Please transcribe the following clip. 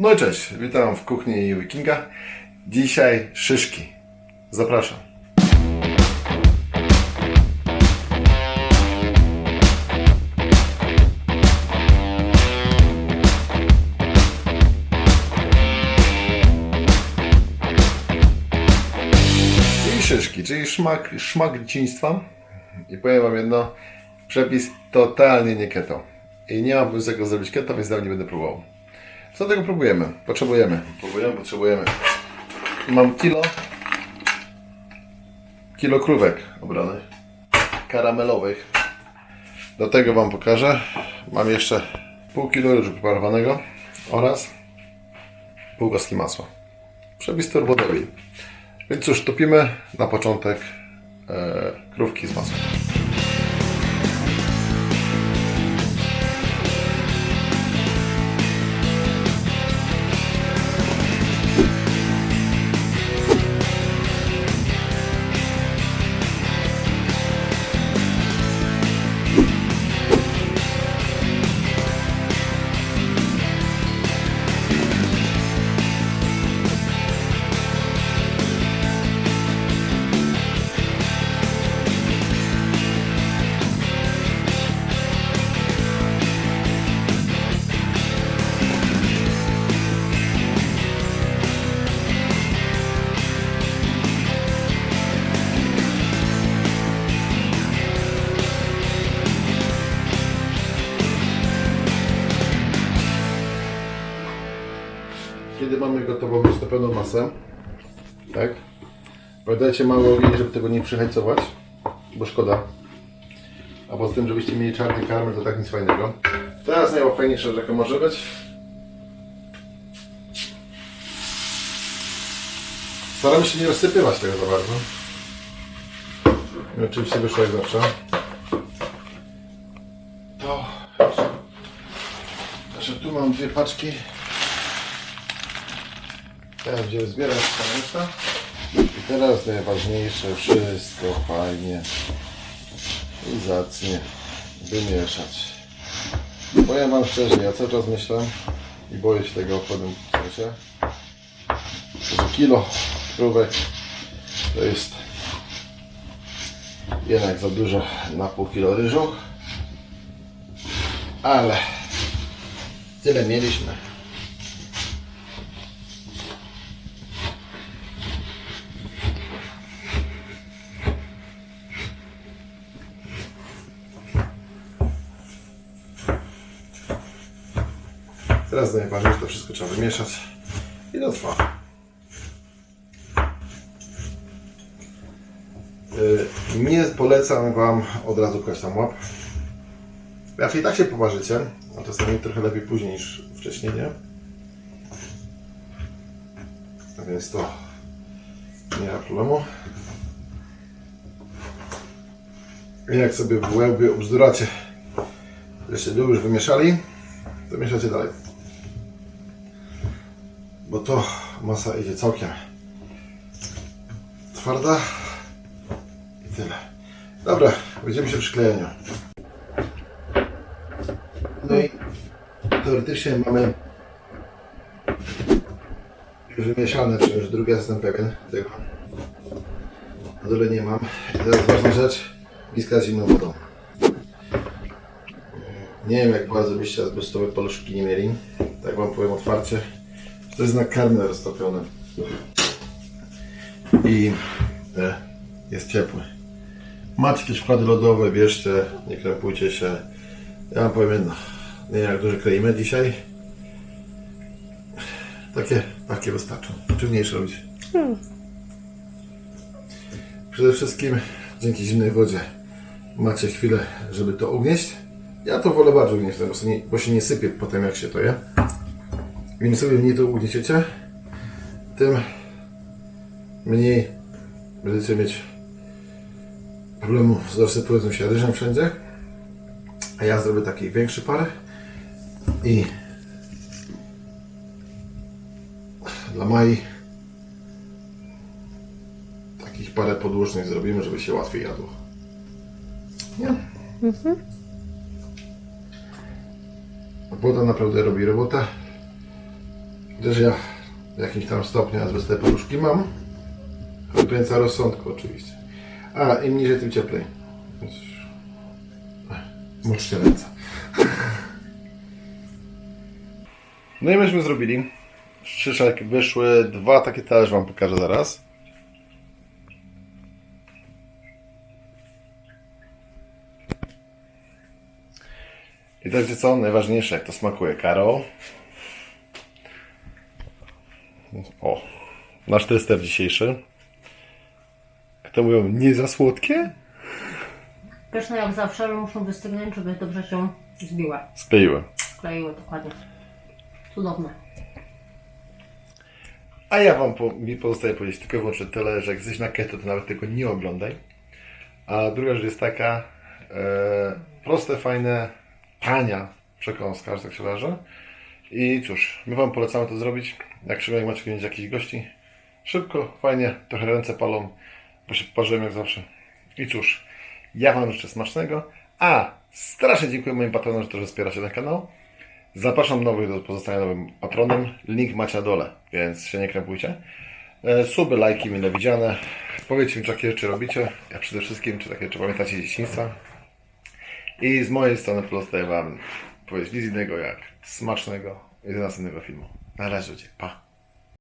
No i cześć, witam w kuchni Wikinga. Dzisiaj szyszki. Zapraszam. I szyszki, czyli szmak, szmak dzieciństwa. I powiem Wam jedno, przepis totalnie nie keto. I nie mam pomysłu, jak go zrobić keto, więc nawet nie będę próbował. Co tego próbujemy? Potrzebujemy. Próbujemy, potrzebujemy. Mam kilo. Kilo krówek obranych. Karamelowych. Do tego Wam pokażę. Mam jeszcze pół kilo ryżu preparowanego oraz pół kostki masła. Przepis turbo debil. Więc cóż, topimy na początek e, krówki z masłem. Mamy gotową roztopioną masę, tak? Pamiętajcie mało olii, żeby tego nie przyhajcować, bo szkoda. A poza tym, żebyście mieli czarny karmel, to tak nic fajnego. Teraz najfajniejsza rzecz, jaka może być. Staramy się nie rozsypywać tego za bardzo. I oczywiście wyszło jak zawsze. To... Znaczy tu mam dwie paczki Teraz będziemy zbierać reszta. I teraz najważniejsze, wszystko fajnie i zacnie wymieszać. Powiem Wam szczerze, ja cały czas myślę i boję się tego w pewnym sensie, że kilo krówek to jest jednak za dużo na pół kilo ryżu, ale tyle mieliśmy. Teraz najważniejsze to wszystko trzeba wymieszać i to trwa. Yy, Nie polecam Wam od razu kłaść tam łap. Raczej tak się poważycie, a czasami trochę lepiej później niż wcześniej, nie? A więc to nie ma problemu. I jak sobie w łębie ubzduracie, że się już wymieszali, to mieszacie dalej. Bo to masa idzie całkiem twarda i tyle. Dobra, będziemy się przy klejeniu. No i teoretycznie mamy już wymieszane, czy już drugi jestem pewien tego. Na dole nie mam. I teraz ważna rzecz, miska z zimną wodą. Nie wiem jak bardzo byście azbestowe paluszki nie mieli. Tak wam powiem otwarcie. To jest na karmę roztopione. I e, jest ciepły. Macie jakieś wkłady lodowe, bierzcie, nie krępujcie się. Ja wam powiem jedno. Nie wiem jak dużo kleimy dzisiaj. Takie, takie wystarczą. Czy mniejsze robić? Przede wszystkim dzięki zimnej wodzie macie chwilę, żeby to ugnieść. Ja to wolę bardzo ugnieść, bo, się nie, bo się nie sypie potem jak się to je. Im sobie mniej to ugnieciecie, tym mniej będziecie mieć problemu z rozsypującym się ryżem wszędzie. A ja zrobię taki większy par i dla Mai takich parę podłużnych zrobimy, żeby się łatwiej jadło. Nie? Woda naprawdę robi robotę. Chociaż ja w jakimś tam stopniu azbestowe poduszki mam. Chrupięca rozsądku oczywiście. A, im niżej, tym cieplej. Muczcie ręce. No i myśmy zrobili. Szyszek wyszły dwa takie talerze, wam pokażę zaraz. I to wiecie co? Najważniejsze, jak to smakuje. Karol. O, nasz tester dzisiejszy. Jak to mówią, nie za słodkie? Pyszne jak zawsze, ale muszą wystygnąć, żeby dobrze się zbiły. Skleiły. Kleiły dokładnie. Cudowne. A ja wam po, mi pozostaje powiedzieć tylko i wyłącznie tyle, że jak jesteś na keto, to nawet tego nie oglądaj. A druga rzecz jest taka, e, proste, fajne, tania przekąska, że tak się wyrażę. I cóż, my wam polecamy to zrobić. Jak Szymek macie mieć jakichś gości, szybko, fajnie, trochę ręce palą, bo się parzyłem jak zawsze. I cóż, ja wam życzę smacznego, a strasznie dziękuję moim patronom, że to, wspieracie ten kanał. Zapraszam nowych do pozostania nowym patronem. Link macie na dole, więc się nie krępujcie. E, Suby, lajki mile widziane. Powiedzcie mi, czy takie rzeczy robicie. Ja przede wszystkim, czy takie rzeczy pamiętacie z dzieciństwa. I z mojej strony pozostaje Wam powiedzieć nic innego jak smacznego i do następnego filmu. Na razie, ludzie. pa!